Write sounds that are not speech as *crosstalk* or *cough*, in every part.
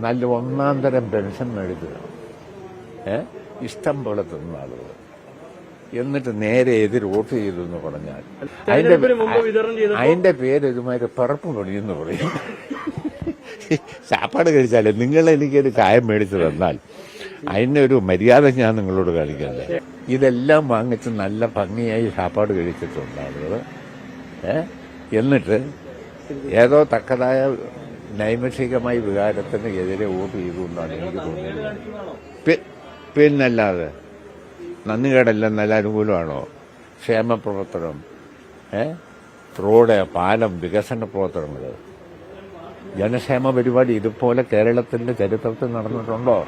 നല്ല ഒന്നാം തരം പെൻഷൻ മേടിക്കുക. ഇഷ്ടം പോലെ തിന്ന ആളുകൾ എന്നിട്ട് നേരെ എതിർ വോട്ട് ചെയ്തു എന്ന് പറഞ്ഞാൽ അതിന്റെ അതിന്റെ പേര് ഇതുമാതിരി പറപ്പ് പണിയെന്ന് പറയും. ചാപ്പാട് കഴിച്ചാലേ നിങ്ങൾ എനിക്കൊരു കായം മേടിച്ചു തന്നാൽ. അതിന്റെ ഒരു മര്യാദ ഞാൻ നിങ്ങളോട് കാണിക്കണ്ടേ? ഇതെല്ലാം വാങ്ങിച്ച് നല്ല ഭംഗിയായി ചാപ്പാട് കഴിച്ചിട്ടുണ്ട് ആളുകൾ ഏ? എന്നിട്ട് ഏതോ തക്കതായ നൈമിഷികമായ വികാരത്തിന് എതിരെ വോട്ട് ചെയ്തുകൊണ്ടാണ് എനിക്ക് തോന്നുന്നത് പിന്നല്ലാതെ നന്ദികേടല്ല നല്ല അനുകൂലമാണോ? ക്ഷേമപ്രവർത്തനം ഏ? റോഡ് പാലം വികസന പ്രവർത്തനങ്ങൾ ജനക്ഷേമ പരിപാടി ഇതുപോലെ കേരളത്തിന്റെ ചരിത്രത്തിൽ നടന്നിട്ടുണ്ടോ?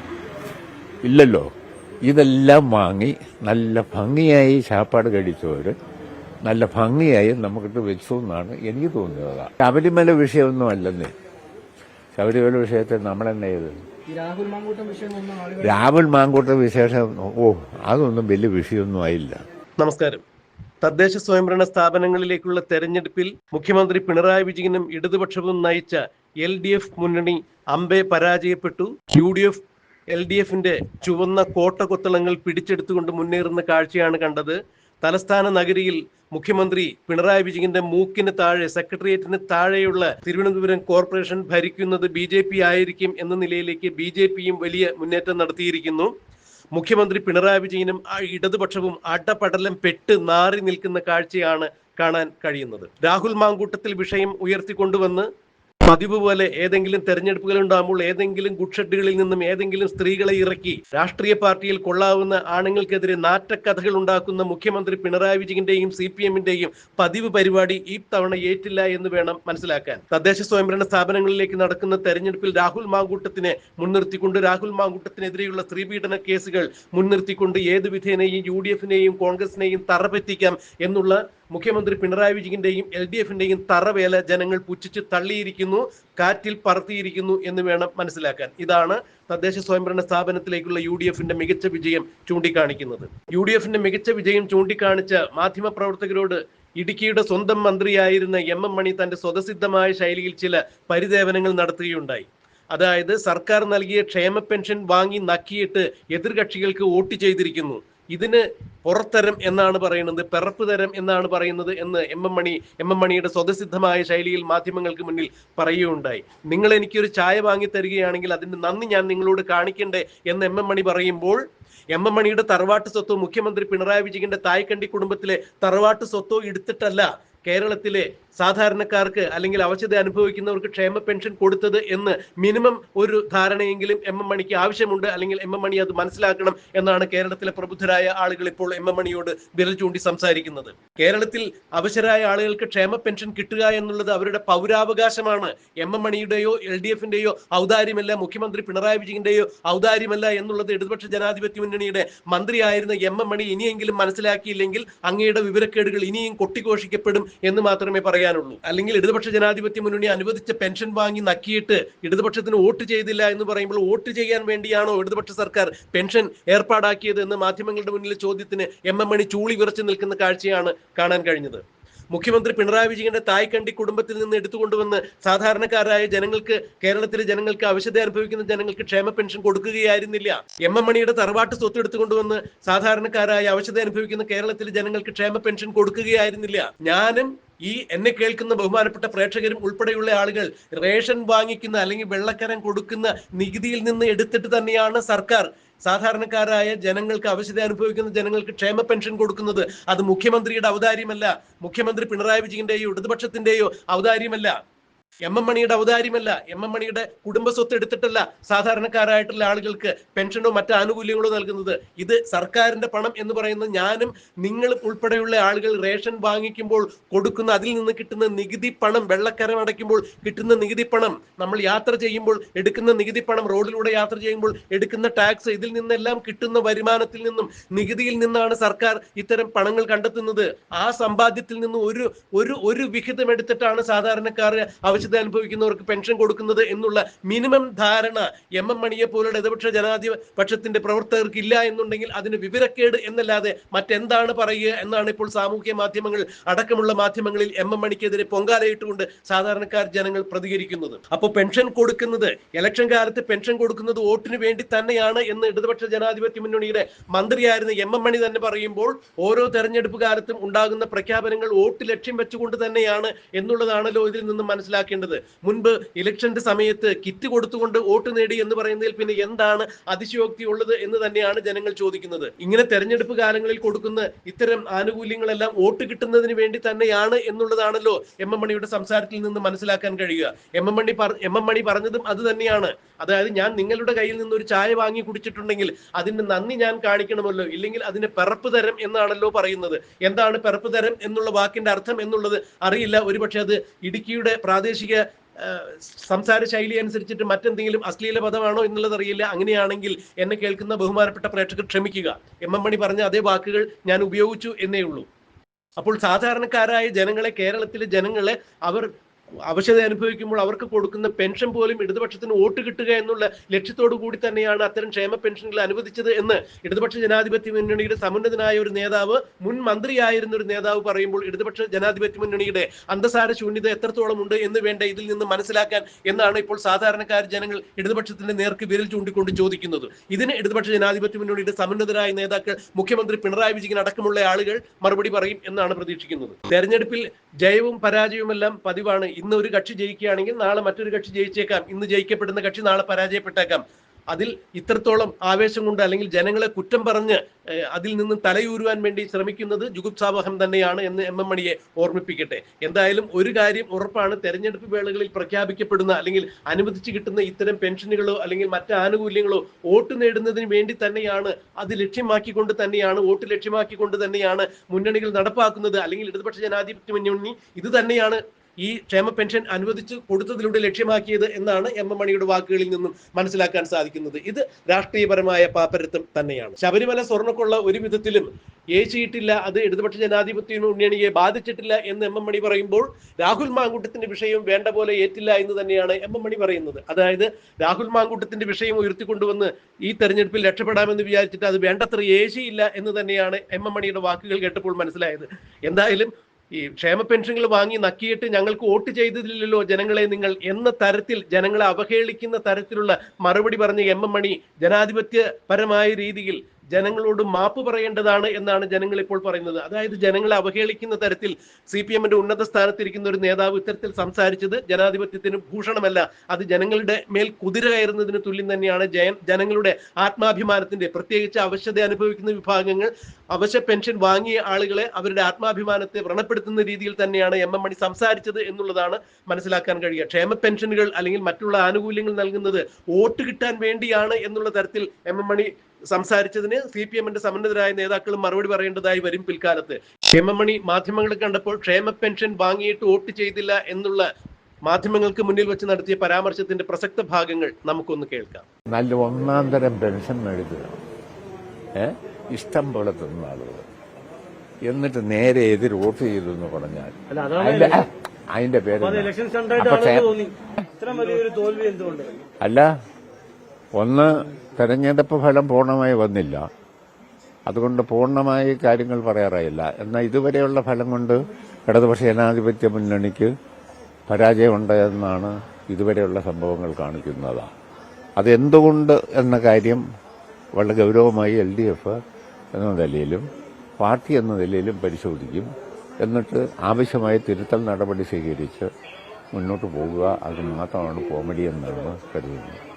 ഇല്ലല്ലോ. ഇതെല്ലാം വാങ്ങി നല്ല ഭംഗിയായി ചാപ്പാട് കഴിച്ചവര് നല്ല ഭംഗിയായി നമുക്കിട്ട് വെച്ചു എന്നാണ് എനിക്ക് തോന്നിയത്. ശബരിമല വിഷയമൊന്നും അല്ലെന്നേ. ശബരിമല വിഷയത്തിൽ നമ്മൾ തന്നെ ചെയ്തത് രാഹുൽ മാങ്കൂട്ടം വിശേഷം ഓ അതൊന്നും വലിയ വിഷയമൊന്നും ആയില്ല. നമസ്കാരം. തദ്ദേശ സ്വയംഭരണ സ്ഥാപനങ്ങളിലേക്കുള്ള തെരഞ്ഞെടുപ്പിൽ മുഖ്യമന്ത്രി പിണറായി വിജയനും ഇടതുപക്ഷവും നയിച്ച എൽ ഡി എഫ് മുന്നണി അമ്പെ പരാജയപ്പെട്ടു. U D F L D എഫിന്റെ ചുവന്ന കോട്ട കൊത്തളങ്ങൾ പിടിച്ചെടുത്തുകൊണ്ട് മുന്നേറുന്ന കാഴ്ചയാണ് കണ്ടത്. തലസ്ഥാന നഗരിയിൽ മുഖ്യമന്ത്രി പിണറായി വിജയന്റെ മൂക്കിന് താഴെ സെക്രട്ടേറിയറ്റിന് താഴെയുള്ള തിരുവനന്തപുരം കോർപ്പറേഷൻ ഭരിക്കുന്നത് ബി ജെ പി ആയിരിക്കും എന്ന നിലയിലേക്ക് ബി ജെ പിയും വലിയ മുന്നേറ്റം നടത്തിയിരിക്കുന്നു. മുഖ്യമന്ത്രി പിണറായി വിജയനും ഇടതുപക്ഷവും അടപടലം പെട്ട് നാറി നിൽക്കുന്ന കാഴ്ചയാണ് കാണാൻ കഴിയുന്നത്. രാഹുൽ മാങ്കൂട്ടത്തിൽ വിഷയം ഉയർത്തിക്കൊണ്ടുവന്ന് പതിവ് പോലെ ഏതെങ്കിലും തെരഞ്ഞെടുപ്പുകൾ ഉണ്ടാകുമ്പോൾ ഏതെങ്കിലും ഗുഡ്ഷെഡുകളിൽ നിന്നും ഏതെങ്കിലും സ്ത്രീകളെ ഇറക്കി രാഷ്ട്രീയ പാർട്ടിയിൽ കൊള്ളാവുന്ന ആണുങ്ങൾക്കെതിരെ നാറ്റക്കഥകൾ ഉണ്ടാക്കുന്ന മുഖ്യമന്ത്രി പിണറായി വിജയന്റെയും സി പി എമ്മിന്റെയും പതിവ് പരിപാടി ഈ തവണ ഏറ്റില്ല എന്ന് വേണം മനസ്സിലാക്കാൻ. തദ്ദേശ സ്വയംഭരണ സ്ഥാപനങ്ങളിലേക്ക് നടക്കുന്ന തെരഞ്ഞെടുപ്പിൽ രാഹുൽ മാങ്കൂട്ടത്തിനെ മുൻനിർത്തിക്കൊണ്ട് രാഹുൽ മാങ്കൂട്ടത്തിനെതിരെയുള്ള സ്ത്രീപീഡന കേസുകൾ മുൻനിർത്തിക്കൊണ്ട് ഏത് വിധേനയും യു ഡി എഫിനെയും കോൺഗ്രസിനെയും തറപറ്റിക്കാം എന്നുള്ള മുഖ്യമന്ത്രി പിണറായി വിജയന്റെയും എൽ ഡി എഫിന്റെയും തറവേല ജനങ്ങൾ പുച്ഛിച്ച് തള്ളിയിരിക്കുന്നു കാറ്റിൽ പറത്തിയിരിക്കുന്നു എന്ന് വേണം മനസ്സിലാക്കാൻ. ഇതാണ് തദ്ദേശ സ്വയംഭരണ സ്ഥാപനത്തിലേക്കുള്ള യു ഡി എഫിന്റെ മികച്ച വിജയം ചൂണ്ടിക്കാണിക്കുന്നത്. യു ഡി എഫിന്റെ മികച്ച വിജയം ചൂണ്ടിക്കാണിച്ച മാധ്യമപ്രവർത്തകരോട് ഇടുക്കിയുടെ സ്വന്തം മന്ത്രിയായിരുന്ന എം എം മണി തന്റെ സ്വതസിദ്ധമായ ശൈലിയിൽ ചില പരിദേവനങ്ങൾ നടത്തുകയുണ്ടായി. അതായത് സർക്കാർ നൽകിയ ക്ഷേമ പെൻഷൻ വാങ്ങി നക്കിയിട്ട് എതിർകക്ഷികൾക്ക് വോട്ട് ചെയ്തിരിക്കുന്നു. ഇതിന് പുറത്തരം എന്നാണ് പറയുന്നത് പിറപ്പ് തരം എന്നാണ് പറയുന്നത് എന്ന് M M Mani M M മണിയുടെ സ്വതസിദ്ധമായ ശൈലിയിൽ മാധ്യമങ്ങൾക്ക് മുന്നിൽ പറയുകയുണ്ടായി. നിങ്ങൾ എനിക്കൊരു ചായ വാങ്ങി തരികയാണെങ്കിൽ അതിന്റെ നന്ദി ഞാൻ നിങ്ങളോട് കാണിക്കണ്ടേ എന്ന് എം എം മണി പറയുമ്പോൾ എം എം മണിയുടെ തറവാട്ട് സ്വത്തോ മുഖ്യമന്ത്രി പിണറായി വിജയന്റെ തായ്ക്കണ്ടി കുടുംബത്തിലെ തറവാട്ട് സ്വത്തോ എടുത്തിട്ടല്ല കേരളത്തിലെ സാധാരണക്കാർക്ക് അല്ലെങ്കിൽ അവശത അനുഭവിക്കുന്നവർക്ക് ക്ഷേമ പെൻഷൻ കൊടുത്തത് എന്ന് മിനിമം ഒരു ധാരണയെങ്കിലും എം എം മണിക്ക് ആവശ്യമുണ്ട് അല്ലെങ്കിൽ എം എം മണി അത് മനസ്സിലാക്കണം എന്നാണ് കേരളത്തിലെ പ്രബുദ്ധരായ ആളുകൾ ഇപ്പോൾ എം എം മണിയോട് വിരൽ ചൂണ്ടി സംസാരിക്കുന്നത്. കേരളത്തിൽ അവശരായ ആളുകൾക്ക് ക്ഷേമ പെൻഷൻ കിട്ടുക എന്നുള്ളത് അവരുടെ പൗരാവകാശമാണ്. എം എം മണിയുടെയോ എൽ ഡി എഫിന്റെയോ ഔദാര്യമല്ല മുഖ്യമന്ത്രി പിണറായി വിജയന്റെയോ ഔദാര്യമല്ല എന്നുള്ളത് ഇടതുപക്ഷ ജനാധിപത്യ മുന്നണിയുടെ മന്ത്രിയായിരുന്ന എം എം മണി ഇനിയെങ്കിലും മനസ്സിലാക്കിയില്ലെങ്കിൽ അങ്ങയുടെ വിവരക്കേടുകൾ ഇനിയും കൊട്ടിഘോഷിക്കപ്പെടും എന്ന് മാത്രമേ പറയാനുള്ളൂ. അല്ലെങ്കിൽ ഇടതുപക്ഷ ജനാധിപത്യ മുന്നണി അനുവദിച്ച പെൻഷൻ വാങ്ങി നക്കിയിട്ട് ഇടതുപക്ഷത്തിന് വോട്ട് ചെയ്തില്ല എന്ന് പറയുമ്പോൾ വോട്ട് ചെയ്യാൻ വേണ്ടിയാണോ ഇടതുപക്ഷ സർക്കാർ പെൻഷൻ ഏർപ്പാടാക്കിയത് എന്ന് മാധ്യമങ്ങളുടെ മുന്നിലെ ചോദ്യത്തിന് എം എം മണി ചൂളി വിറച്ചു നിൽക്കുന്ന കാഴ്ചയാണ് കാണാൻ കഴിഞ്ഞത്. മുഖ്യമന്ത്രി പിണറായി വിജയന്റെ തായ്ക്കണ്ടി കുടുംബത്തിൽ നിന്ന് എടുത്തുകൊണ്ടുവന്ന് സാധാരണക്കാരായ ജനങ്ങൾക്ക് കേരളത്തിലെ ജനങ്ങൾക്ക് അവശത അനുഭവിക്കുന്ന ജനങ്ങൾക്ക് ക്ഷേമ പെൻഷൻ കൊടുക്കുകയായിരുന്നില്ല. എം എം മണിയുടെ തറവാട്ട് സ്വത്ത് എടുത്തുകൊണ്ടുവന്ന് സാധാരണക്കാരായ അവശത അനുഭവിക്കുന്ന കേരളത്തിലെ ജനങ്ങൾക്ക് ക്ഷേമ പെൻഷൻ കൊടുക്കുകയായിരുന്നില്ല. ഞാനും ഈ എന്നെ കേൾക്കുന്ന ബഹുമാനപ്പെട്ട പ്രേക്ഷകരും ഉൾപ്പെടെയുള്ള ആളുകൾ റേഷൻ വാങ്ങിക്കുന്ന അല്ലെങ്കിൽ വെള്ളക്കരം കൊടുക്കുന്ന നികുതിയിൽ നിന്ന് എടുത്തിട്ട് തന്നെയാണ് സർക്കാർ സാധാരണക്കാരായ ജനങ്ങൾക്ക് അവശത അനുഭവിക്കുന്ന ജനങ്ങൾക്ക് ക്ഷേമ പെൻഷൻ കൊടുക്കുന്നത് അത് മുഖ്യമന്ത്രിയുടെ ഔദാര്യമല്ല. മുഖ്യമന്ത്രി പിണറായി വിജയന്റെയോ ഇടതുപക്ഷത്തിന്റെയോ ഔദാര്യമല്ല. എം എം മണിയുടെ ഔദാര്യമല്ല. എം എം മണിയുടെ കുടുംബ സ്വത്ത് എടുത്തിട്ടല്ല സാധാരണക്കാരായിട്ടുള്ള ആളുകൾക്ക് പെൻഷനോ മറ്റു ആനുകൂല്യങ്ങളോ നൽകുന്നത്. ഇത് സർക്കാരിന്റെ പണം എന്ന് പറയുന്നത് ഞാനും നിങ്ങളും ഉൾപ്പെടെയുള്ള ആളുകൾ റേഷൻ വാങ്ങിക്കുമ്പോൾ കൊടുക്കുന്ന അതിൽ നിന്ന് കിട്ടുന്ന നികുതി പണം വെള്ളക്കരം അടയ്ക്കുമ്പോൾ കിട്ടുന്ന നികുതി പണം നമ്മൾ യാത്ര ചെയ്യുമ്പോൾ എടുക്കുന്ന നികുതി പണം റോഡിലൂടെ യാത്ര ചെയ്യുമ്പോൾ എടുക്കുന്ന ടാക്സ് ഇതിൽ നിന്നെല്ലാം കിട്ടുന്ന വരുമാനത്തിൽ നിന്നും നികുതിയിൽ നിന്നാണ് സർക്കാർ ഇത്തരം പണങ്ങൾ കണ്ടെത്തുന്നത്. ആ സമ്പാദ്യത്തിൽ നിന്ന് ഒരു ഒരു ഒരു വിഹിതം എടുത്തിട്ടാണ് സാധാരണക്കാർ ആവശ്യം അവശത അനുഭവിക്കുന്നവർക്ക് പെൻഷൻ കൊടുക്കുന്നത് എന്നുള്ള മിനിമം ധാരണ എം എം മണിയെ പോലുള്ള ഇടതുപക്ഷ ജനാധിപക്ഷത്തിന്റെ പ്രവർത്തകർക്ക് ഇല്ല എന്നുണ്ടെങ്കിൽ അതിന് വിവരക്കേട് എന്നല്ലാതെ മറ്റെന്താണ് പറയുക എന്നാണ് ഇപ്പോൾ സാമൂഹ്യ മാധ്യമങ്ങൾ അടക്കമുള്ള മാധ്യമങ്ങളിൽ എം എം മണിക്കെതിരെ പൊങ്കാലയിട്ടുകൊണ്ട് സാധാരണക്കാർ ജനങ്ങൾ പ്രതികരിക്കുന്നത്. അപ്പോൾ പെൻഷൻ കൊടുക്കുന്നത് ഇലക്ഷൻ കാലത്ത് പെൻഷൻ കൊടുക്കുന്നത് വോട്ടിന് വേണ്ടി തന്നെയാണ് എന്ന് ഇടതുപക്ഷ ജനാധിപത്യ മുന്നണിയുടെ മന്ത്രിയായിരുന്ന എം എം മണി തന്നെ പറയുമ്പോൾ ഓരോ തെരഞ്ഞെടുപ്പ് കാലത്തും ഉണ്ടാകുന്ന പ്രഖ്യാപനങ്ങൾ വോട്ട് ലക്ഷ്യം വെച്ചുകൊണ്ട് തന്നെയാണ് എന്നുള്ളതാണല്ലോ ഇതിൽ നിന്ന് മനസ്സിലാക്കേണ്ടത് മുൻപ് ഇലക്ഷന്റെ സമയത്ത് കിറ്റ് കൊടുത്തുകൊണ്ട് വോട്ട് നേടി എന്ന് പറയുന്നതിൽ പിന്നെ എന്താണ് അതിശയോക്തി ഉള്ളത് എന്ന് തന്നെയാണ് ജനങ്ങൾ ചോദിക്കുന്നത്. ഇങ്ങനെ തെരഞ്ഞെടുപ്പ് കാലങ്ങളിൽ കൊടുക്കുന്ന ഇത്തരം ആനുകൂല്യങ്ങളെല്ലാം വോട്ട് കിട്ടുന്നതിന് വേണ്ടി തന്നെയാണ് എന്നുള്ളതാണല്ലോ എം എം മണിയുടെ സംസാരത്തിൽ നിന്ന് മനസ്സിലാക്കാൻ കഴിയുക. M M Mani M M Mani പറഞ്ഞതും അത് തന്നെയാണ്. അതായത് ഞാൻ നിങ്ങളുടെ കയ്യിൽ നിന്ന് ഒരു ചായ വാങ്ങി കുടിച്ചിട്ടുണ്ടെങ്കിൽ അതിന് നന്ദി ഞാൻ കാണിക്കണമല്ലോ. ഇല്ലെങ്കിൽ അതിന് പിറപ്പ് തരം എന്നാണല്ലോ പറയുന്നത്. എന്താണ് പിറപ്പ് തരം എന്നുള്ള വാക്കിന്റെ അർത്ഥം എന്നുള്ളത് അറിയില്ല. ഒരുപക്ഷെ അത് ഇടുക്കിയുടെ പ്രാദേശിക ആ, സംസാര ശൈലി അനുസരിച്ചിട്ട് മറ്റെന്തെങ്കിലും അശ്ലീല പദമാണോ എന്നുള്ളത് അറിയില്ല. അങ്ങനെയാണെങ്കിൽ എന്നെ കേൾക്കുന്ന ബഹുമാനപ്പെട്ട പ്രേക്ഷകർ ക്ഷമിക്കുക. എം എം മണി പറഞ്ഞ അതേ വാക്കുകൾ ഞാൻ ഉപയോഗിച്ചു എന്നേ ഉള്ളൂ. അപ്പോൾ സാധാരണക്കാരായ ജനങ്ങളെ കേരളത്തിലെ ജനങ്ങളെ അവർ അവശത അനുഭവിക്കുമ്പോൾ അവർക്ക് കൊടുക്കുന്ന പെൻഷൻ പോലും ഇടതുപക്ഷത്തിന് വോട്ട് കിട്ടുക എന്നുള്ള ലക്ഷ്യത്തോടു കൂടി തന്നെയാണ് അത്തരം ക്ഷേമ പെൻഷനുകൾ അനുവദിച്ചത് എന്ന് ഇടതുപക്ഷ ജനാധിപത്യ മുന്നണിയുടെ സമുന്നതനായ ഒരു നേതാവ് മുൻ മന്ത്രിയായിരുന്ന ഒരു നേതാവ് പറയുമ്പോൾ ഇടതുപക്ഷ ജനാധിപത്യ മുന്നണിയുടെ അന്തസാര ശൂന്യത എത്രത്തോളം ഉണ്ട് എന്ന് വേണ്ട ഇതിൽ നിന്ന് മനസ്സിലാക്കാൻ എന്നാണ് ഇപ്പോൾ സാധാരണക്കാർ ജനങ്ങൾ ഇടതുപക്ഷത്തിന്റെ നേർക്ക് വിരൽ ചൂണ്ടിക്കൊണ്ട് ചോദിക്കുന്നത്. ഇതിന് ഇടതുപക്ഷ ജനാധിപത്യ മുന്നണിയുടെ സമുന്നതരായ നേതാക്കൾ മുഖ്യമന്ത്രി പിണറായി വിജയൻ അടക്കമുള്ള ആളുകൾ മറുപടി പറയും എന്നാണ് പ്രതീക്ഷിക്കുന്നത്. തെരഞ്ഞെടുപ്പിൽ ജയവും പരാജയവുമെല്ലാം പതിവാണ് ഇന്ന് ഒരു കക്ഷി ജയിക്കുകയാണെങ്കിൽ നാളെ മറ്റൊരു കക്ഷി ജയിച്ചേക്കാം. ഇന്ന് ജയിക്കപ്പെടുന്ന കക്ഷി നാളെ പരാജയപ്പെട്ടേക്കാം. അതിൽ ഇത്രത്തോളം ആവേശം കൊണ്ട് അല്ലെങ്കിൽ ജനങ്ങളെ കുറ്റം പറഞ്ഞ് അതിൽ നിന്ന് തലയൂരുവാൻ വേണ്ടി ശ്രമിക്കുന്നത് ജുഗുപ്സാവഹം തന്നെയാണ് എന്ന് എം എം മണിയെ ഓർമ്മിപ്പിക്കട്ടെ. എന്തായാലും ഒരു കാര്യം ഉറപ്പാണ് തെരഞ്ഞെടുപ്പ് വേളകളിൽ പ്രഖ്യാപിക്കപ്പെടുന്ന അല്ലെങ്കിൽ അനുവദിച്ചു കിട്ടുന്ന ഇത്തരം പെൻഷനുകളോ അല്ലെങ്കിൽ മറ്റ് ആനുകൂല്യങ്ങളോ വോട്ട് നേടുന്നതിന് വേണ്ടി തന്നെയാണ് അത് ലക്ഷ്യമാക്കിക്കൊണ്ട് തന്നെയാണ് വോട്ട് ലക്ഷ്യമാക്കിക്കൊണ്ട് തന്നെയാണ് മുന്നണികൾ നടപ്പാക്കുന്നത്. അല്ലെങ്കിൽ ഇടതുപക്ഷ ജനാധിപത്യ മുന്നണി ഇത് തന്നെയാണ് ഈ ക്ഷേമ പെൻഷൻ അനുവദിച്ചു കൊടുത്തതിലൂടെ ലക്ഷ്യമാക്കിയത് എന്നാണ് എം എം മണിയുടെ വാക്കുകളിൽ നിന്നും മനസ്സിലാക്കാൻ സാധിക്കുന്നത്. ഇത് രാഷ്ട്രീയപരമായ പാപ്പരത്വം തന്നെയാണ്. ശബരിമല സ്വർണക്കൊള്ള ഒരു വിധത്തിലും ഏച്ചിയിട്ടില്ല അത് ഇടതുപക്ഷ ജനാധിപത്യ മുന്നണിയെ ബാധിച്ചിട്ടില്ല എന്ന് എം എം മണി പറയുമ്പോൾ രാഹുൽ മാങ്കൂട്ടത്തിന്റെ വിഷയം വേണ്ട പോലെ ഏറ്റില്ല എന്ന് തന്നെയാണ് എം എം മണി പറയുന്നത്. അതായത് രാഹുൽ മാങ്കൂട്ടത്തിന്റെ വിഷയം ഉയർത്തിക്കൊണ്ടുവന്ന് ഈ തെരഞ്ഞെടുപ്പിൽ രക്ഷപ്പെടാമെന്ന് വിചാരിച്ചിട്ട് അത് വേണ്ടത്ര ഏശിയില്ല എന്ന് തന്നെയാണ് എം എം മണിയുടെ വാക്കുകൾ കേട്ടപ്പോൾ മനസ്സിലായത്. എന്തായാലും ഈ ക്ഷേമ പെൻഷനുകൾ വാങ്ങി നക്കിയിട്ട് ഞങ്ങൾക്ക് വോട്ട് ചെയ്തില്ലല്ലോ ജനങ്ങളെ നിങ്ങൾ എന്ന തരത്തിൽ ജനങ്ങളെ അവഹേളിക്കുന്ന തരത്തിലുള്ള മറുപടി പറഞ്ഞ എം എം മണി ജനാധിപത്യപരമായ രീതിയിൽ ജനങ്ങളോട് മാപ്പ് പറയേണ്ടതാണ് എന്നാണ് ജനങ്ങൾ ഇപ്പോൾ പറയുന്നത്. അതായത് ജനങ്ങളെ അവഹേളിക്കുന്ന തരത്തിൽ സി പി എമ്മിന്റെ ഉന്നത സ്ഥാനത്തിരിക്കുന്ന ഒരു നേതാവ് ഇത്തരത്തിൽ സംസാരിച്ചത് ജനാധിപത്യത്തിന് ഭൂഷണമല്ല. അത് ജനങ്ങളുടെ മേൽ കുതിര കയറുന്നതിന് തുല്യം തന്നെയാണ് ജയൻ ജനങ്ങളുടെ ആത്മാഭിമാനത്തിന്റെ പ്രത്യേകിച്ച് അവശത അനുഭവിക്കുന്ന വിഭാഗങ്ങൾ. അവശ്യ പെൻഷൻ വാങ്ങിയ ആളുകളെ അവരുടെ ആത്മാഭിമാനത്തെ വ്രണപ്പെടുത്തുന്ന രീതിയിൽ തന്നെയാണ് എം എം മണി സംസാരിച്ചത് എന്നുള്ളതാണ് മനസ്സിലാക്കാൻ കഴിയുക. ക്ഷേമ പെൻഷനുകൾ അല്ലെങ്കിൽ മറ്റുള്ള ആനുകൂല്യങ്ങൾ നൽകുന്നത് വോട്ട് കിട്ടാൻ വേണ്ടിയാണ് എന്നുള്ള തരത്തിൽ എം എം മണി സംസാരിച്ചതിന് സി പി എമ്മിന്റെ സമന്നതരായ നേതാക്കൾ മറുപടി പറയേണ്ടതായി വരും പിൽക്കാലത്ത്. ക്ഷേമമണി മാധ്യമങ്ങൾ മാധ്യമങ്ങളെ കണ്ടപ്പോൾ ക്ഷേമ പെൻഷൻ വാങ്ങിയിട്ട് വോട്ട് ചെയ്തില്ല എന്നുള്ള മാധ്യമങ്ങൾക്ക് മുന്നിൽ വെച്ച് നടത്തിയ പരാമർശത്തിന്റെ പ്രസക്ത ഭാഗങ്ങൾ നമുക്കൊന്ന് കേൾക്കാം. നല്ല ഒന്നാം തരം പെൻഷൻ മേടിക്കുക. ഇഷ്ടം പോലെ തിന്ന ആളുകൾ എന്നിട്ട് നേരെ എതിർ വോട്ട് ചെയ്തു എന്ന് പറഞ്ഞാൽ അതിന്റെ പേര് അല്ല ഒന്ന് തെരഞ്ഞെടുപ്പ് ഫലം പൂർണമായി വന്നില്ല. അതുകൊണ്ട് പൂർണമായി കാര്യങ്ങൾ പറയാറായില്ല. എന്നാൽ ഇതുവരെയുള്ള ഫലം കൊണ്ട് ഇടതുപക്ഷ ജനാധിപത്യ മുന്നണിക്ക് പരാജയമുണ്ട് എന്നാണ് ഇതുവരെയുള്ള സംഭവങ്ങൾ കാണിക്കുന്നത്. അതെന്തുകൊണ്ട് എന്ന കാര്യം വളരെ ഗൗരവമായി എൽ ഡി എഫ് എന്ന നിലയിലും പാർട്ടി എന്ന നിലയിലും പരിശോധിക്കും. എന്നിട്ട് ആവശ്യമായ തിരുത്തൽ നടപടി സ്വീകരിച്ച് മുന്നോട്ട് പോകുക. അത് മാത്രമാണ് കോമഡി എന്നാണ് കരുതുന്നത്.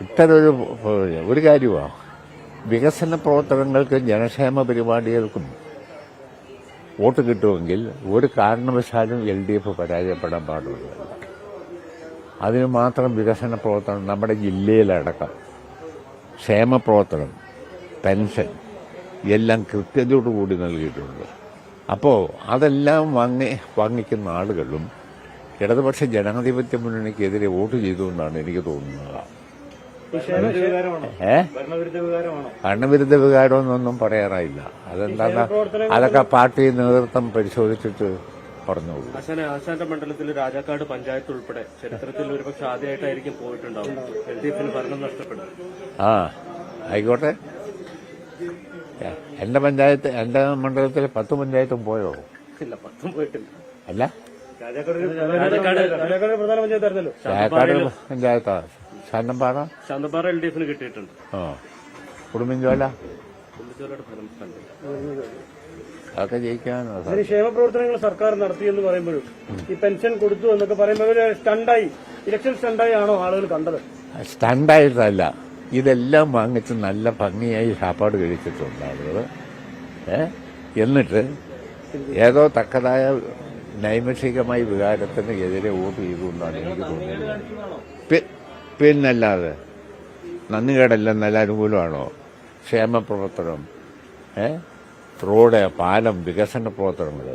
ഇത്തരൊരു ഒരു കാര്യമാണ് വികസന പ്രവർത്തനങ്ങൾക്കും ജനക്ഷേമ പരിപാടികൾക്കും വോട്ട് കിട്ടുമെങ്കിൽ ഒരു കാരണവശാലും എൽ ഡി എഫ് പരാജയപ്പെടാൻ പാടുള്ളതല്ല അതിന് മാത്രം വികസന പ്രവർത്തനം നമ്മുടെ ജില്ലയിലടക്കം. ക്ഷേമ പ്രവർത്തനം പെൻഷൻ എല്ലാം കൃത്യതയോടുകൂടി നൽകിയിട്ടുണ്ട്. അപ്പോൾ അതെല്ലാം വാങ്ങി വാങ്ങിക്കുന്ന ആളുകളും ഇടതുപക്ഷ ജനാധിപത്യ മുന്നണിക്കെതിരെ വോട്ട് ചെയ്തു എന്നാണ് എനിക്ക് തോന്നുന്നത്. ഏ? ഭരണവിരുദ്ധ വികാരമെന്നൊന്നും പറയാറായില്ല. അതെന്താ അതൊക്കെ പാർട്ടി നേതൃത്വം പരിശോധിച്ചിട്ട് പറഞ്ഞോളൂ. ആശാന ആശാന്റെ മണ്ഡലത്തിൽ രാജാക്കാട് പഞ്ചായത്ത് ഉൾപ്പെടെ ചരിത്രത്തിൽ ഒരുപക്ഷെ ആദ്യമായിട്ടായിരിക്കും പോയിട്ടുണ്ടാവും എൽ ഡി എഫിന് ഭരണം നഷ്ടപ്പെടും ആ ആയിക്കോട്ടെ. എന്റെ പഞ്ചായത്ത് എന്റെ മണ്ഡലത്തിൽ പത്ത് പഞ്ചായത്തും പോയോ? ഇല്ല പത്തും പോയിട്ടില്ല. അല്ല. രാജാക്കാട് പഞ്ചായത്താ? ശാന്തമ്പാറ? ശാന്തപാറ എൽ ഡി എഫിന് കിട്ടിയിട്ടുണ്ട്. ആ. കുടുംബിഞ്ചോല? കണ്ടില്ല അതൊക്കെ ജയിക്കാനോ അതിന് ക്ഷേമപ്രവർത്തനങ്ങൾ സർക്കാർ നടത്തിയെന്ന് പറയുമ്പോഴും ഈ പെൻഷൻ കൊടുത്തു എന്നൊക്കെ പറയുമ്പോൾ ഒരു സ്റ്റണ്ടായി. ഇലക്ഷൻ സ്റ്റണ്ടായി ആണോ ആളുകൾ കണ്ടത്? സ്റ്റണ്ടായിട്ടല്ല ഇതെല്ലാം വാങ്ങിച്ച് നല്ല ഭംഗിയായി സാപ്പാട് കഴിച്ചിട്ടുണ്ട് ആളുകൾ ഏ? എന്നിട്ട് ഏതോ തക്കതായ നൈമിഷികമായ വികാരത്തിന് എതിരെ വോട്ട് ചെയ്തുകൊണ്ടാണ് എനിക്ക് തോന്നുന്നത് പിന്നല്ലാതെ നന്ദികേടല്ല നല്ല അനുകൂലമാണോ ക്ഷേമപ്രവർത്തനം ഏ? റോഡ് പാലം വികസന പ്രവർത്തനങ്ങൾ.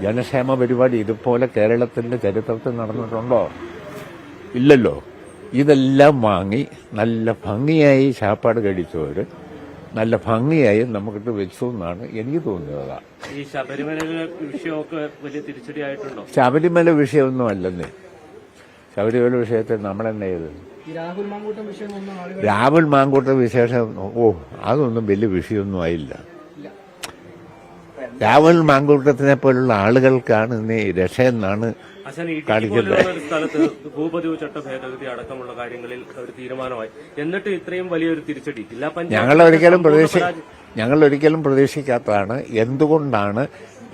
ജനക്ഷേമ പരിപാടി ഇതുപോലെ കേരളത്തിന്റെ ചരിത്രത്തിൽ നടന്നിട്ടുണ്ടോ? ഇല്ലല്ലോ. ഇതെല്ലാം വാങ്ങി നല്ല ഭംഗിയായി ചാപ്പാട് കഴിച്ചവര് നല്ല ഭംഗിയായി നമുക്കിട്ട് വെച്ചു എന്നാണ് എനിക്ക് തോന്നുന്നത്. ഈ ശബരിമല വിഷയമൊക്കെ വലിയ തിരിച്ചടിയായിട്ടുണ്ടോ ശബരിമല വിഷയമൊന്നും അല്ലെന്നേ. ശബരിമല വിഷയത്തിൽ നമ്മൾ തന്നെ ചെയ്തത് രാഹുൽ മാങ്കൂട്ട വിശേഷം ഓ അതൊന്നും വലിയ വിഷയമൊന്നും ആയില്ല. രാഹുൽ മാങ്കൂട്ടത്തിനെ പോലുള്ള ആളുകൾക്കാണ് ഇന്ന് രക്ഷയെന്നാണ് കാണിക്കുന്നത്. ഒരു സ്ഥലത്ത് ഭൂപതിവ് ചട്ട ഭേദഗതി അടക്കമുള്ള കാര്യങ്ങളിൽ ഒരു തീരുമാനമായി. എന്നിട്ട് ഇത്രയും വലിയൊരു തിരിച്ചടി. ജില്ലാ ഞങ്ങൾ ഒരിക്കലും പ്രതീക്ഷ ഞങ്ങൾ ഒരിക്കലും പ്രതീക്ഷിക്കാത്തതാണ് എന്തുകൊണ്ടാണ്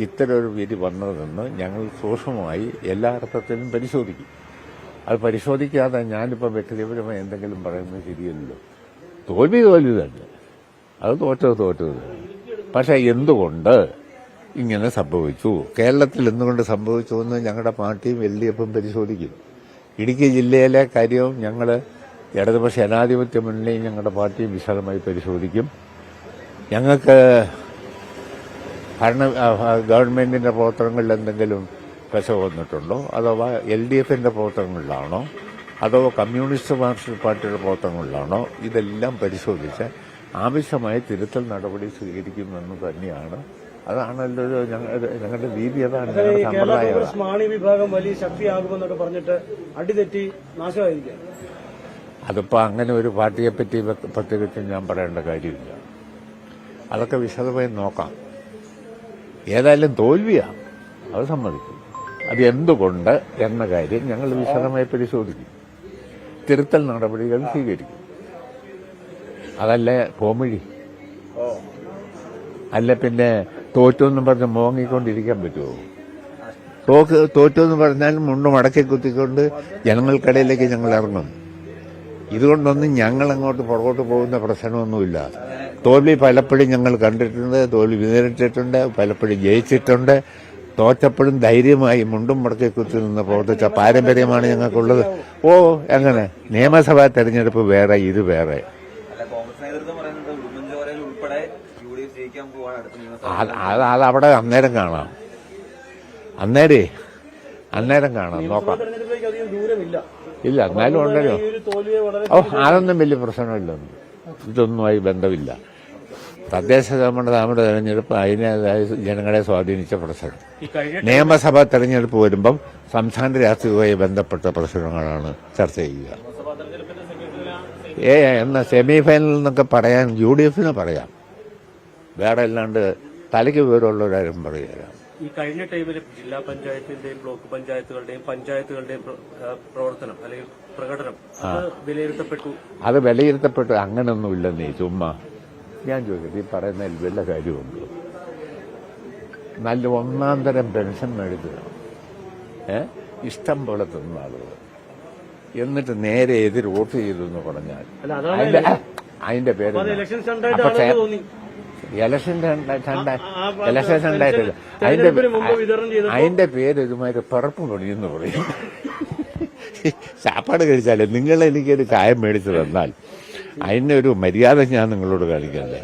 ഇത്തരം ഒരു വിധി വന്നതെന്ന് ഞങ്ങൾ സൂക്ഷ്മമായി എല്ലാ അർത്ഥത്തിലും പരിശോധിക്കും. അത് പരിശോധിക്കാതെ ഞാനിപ്പോൾ വ്യക്തിപരമായി എന്തെങ്കിലും പറയുന്നത് ശരിയല്ലോ തോൽവി തോൽവി തന്നെ അത് തോറ്റത് തോറ്റത്. പക്ഷെ എന്തുകൊണ്ട് ഇങ്ങനെ സംഭവിച്ചു? കേരളത്തിൽ എന്തുകൊണ്ട് സംഭവിച്ചു എന്ന് ഞങ്ങളുടെ പാർട്ടിയും എൽ ഡി എഫും പരിശോധിക്കും. ഇടുക്കി ജില്ലയിലെ കാര്യവും ഞങ്ങൾ ഇടതുപക്ഷ ജനാധിപത്യ മുന്നണിയും ഞങ്ങളുടെ പാർട്ടിയും വിശാലമായി പരിശോധിക്കും. ഞങ്ങൾക്ക് ഭരണ ഗവൺമെന്റിന്റെ പ്രവർത്തനങ്ങളിൽ എന്തെങ്കിലും പെശ വന്നിട്ടുണ്ടോ? അഥവാ എൽ ഡി എഫിന്റെ പ്രവർത്തനങ്ങളിലാണോ? അഥവാ കമ്മ്യൂണിസ്റ്റ് മാർക്സിസ്റ്റ് പാർട്ടിയുടെ പ്രവർത്തനങ്ങളിലാണോ? ഇതെല്ലാം പരിശോധിച്ച് ആവശ്യമായ തിരുത്തൽ നടപടി സ്വീകരിക്കുമെന്ന് തന്നെയാണ്. അതാണല്ലോ ഞങ്ങളുടെ രീതി അതാണ് സമ്പ്രദായം. മാണി വിഭാഗം വലിയ ശക്തിയാകുമെന്നൊക്കെ പറഞ്ഞിട്ട് അടിതെറ്റി നാശമായിരിക്കും അതിപ്പോ അങ്ങനെ ഒരു പാർട്ടിയെ പറ്റി പ്രത്യേകിച്ച് ഞാൻ പറയേണ്ട കാര്യമില്ല. അതൊക്കെ വിശദമായി നോക്കാം. ഏതായാലും തോൽവിയാണ് അത് സമ്മതിക്കും. അത് എന്തുകൊണ്ട് എന്ന കാര്യം ഞങ്ങൾ വിശദമായി പരിശോധിക്കും. തിരുത്തൽ നടപടികൾ സ്വീകരിക്കും. അതല്ല പോമഴി അല്ല പിന്നെ തോറ്റു എന്ന് പറഞ്ഞ് മോങ്ങിക്കൊണ്ടിരിക്കാൻ പറ്റുമോ? തോക്ക് തോറ്റു എന്ന് പറഞ്ഞാൽ മുണ്ട് മടക്കി കുത്തിക്കൊണ്ട് ജനങ്ങൾക്കിടയിലേക്ക് ഞങ്ങൾ ഇറങ്ങും. ഇതുകൊണ്ടൊന്നും ഞങ്ങൾ അങ്ങോട്ട് പുറകോട്ട് പോകുന്ന പ്രശ്നമൊന്നുമില്ല. തോൽവി പലപ്പോഴും ഞങ്ങൾ കണ്ടിട്ടുണ്ട് തോൽവി നേരിട്ടിട്ടുണ്ട് പലപ്പോഴും ജയിച്ചിട്ടുണ്ട്. തോറ്റപ്പോഴും ധൈര്യമായി മുണ്ടും മുടക്കി കുത്തി നിന്ന് പ്രവർത്തിച്ച പാരമ്പര്യമാണ് ഞങ്ങൾക്കുള്ളത്. ഓ എങ്ങനെ നിയമസഭാ തെരഞ്ഞെടുപ്പ് വേറെ ഇത് വേറെ. അത് അവിടെ അന്നേരം കാണാം. അന്നേരേ അന്നേരം കാണാം നോക്കാം. ഇല്ല എന്നാലും ഉണ്ടല്ലോ. ഓ അതൊന്നും വലിയ പ്രശ്നമില്ല. ഇതൊന്നുമായി ബന്ധമില്ല. തദ്ദേശ നമ്മുടെ നമ്മുടെ തെരഞ്ഞെടുപ്പ് അതിനേതായ ജനങ്ങളെ സ്വാധീനിച്ച പ്രശ്നം. നിയമസഭാ തെരഞ്ഞെടുപ്പ് വരുമ്പം സംസ്ഥാന രാഷ്ട്രീയവുമായി ബന്ധപ്പെട്ട പ്രശ്നങ്ങളാണ് ചർച്ച ചെയ്യുക. ഏ എന്ന സെമി ഫൈനൽ എന്നൊക്കെ പറയാൻ യു ഡി എഫിന് പറയാം. വേറെ അല്ലാണ്ട് തലയ്ക്ക് വിവരമുള്ളവരാരും പറയുക ഈ കഴിഞ്ഞ ടൈമിൽ ജില്ലാ പഞ്ചായത്തിന്റെയും ബ്ലോക്ക് പഞ്ചായത്തുകളുടെയും പഞ്ചായത്തുകളുടെയും പ്രവർത്തനം അല്ലെങ്കിൽ പ്രകടനം അത് വിലയിരുത്തപ്പെട്ടു. അത് വിലയിരുത്തപ്പെട്ടു. അങ്ങനൊന്നുമില്ലെന്നേ ചുമ്മാ. ഞാൻ ചോദിക്കട്ടെ ഈ പറയുന്നതിൽ വല്ല കാര്യമുണ്ടോ നല്ല ഒന്നാം തരം പെൻഷൻ മേടിക്കുക. ഇഷ്ടം പോലെ തിന്ന ആളുകൾ. എന്നിട്ട് നേരെ എതിർ വോട്ട് ചെയ്തു എന്ന് പറഞ്ഞാൽ അതിന്റെ അതിന്റെ പേര്? ഇലക്ഷൻ ഇലക്ഷൻ രണ്ടായിട്ടില്ല അതിന്റെ അതിന്റെ പേര് ഇതുമാതിരി പിറപ്പ് പണിയെന്ന് പറയും. *laughs* സാപ്പാട് കഴിച്ചാലേ നിങ്ങൾ എനിക്കൊരു കായം മേടിച്ചു തന്നാൽ അതിനൊരു മര്യാദ ഞാൻ നിങ്ങളോട് കാണിക്കണ്ടേ?